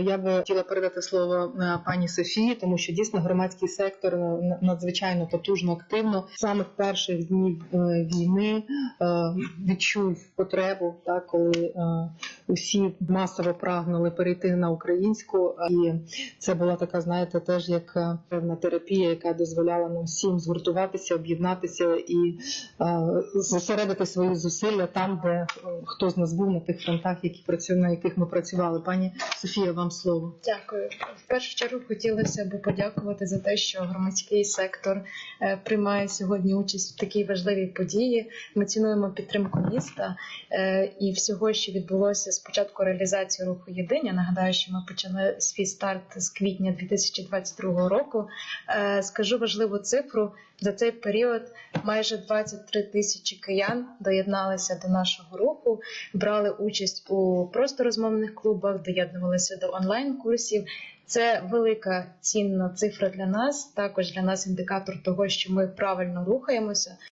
Я би хотіла передати слово е, пані Софії, тому що дійсно громадський сектор е, надзвичайно потужно активно. З самих перших днів е, війни відчув потребу, коли усі масово прагнули перейти на українську, і це була така, знаєте, теж як е, певна терапія, яка дозволяла нам всім згуртуватися, об'єднатися і е, зосередити свої зусилля там, де е, хто з нас був на тих фронтах, які працю... на яких ми працювали. Пані Софія, вам слово. Дякую. В першу чергу хотілося б подякувати за те, що громадський сектор приймає сьогодні участь в такій важливій події. Ми цінуємо підтримку міста і всього, що відбулося з початку реалізації руху єдиня. Нагадаю, що ми почали свій старт з квітня 2022 року. Е, Скажу важливу цифру за цей період. Майже 23 тисячі киян доєдналися до нашого руху, брали участь у просто розмовних клубах, доєднувалися до онлайн-курсів. Це велика цінна цифра для нас, також для нас індикатор того, що ми правильно рухаємося.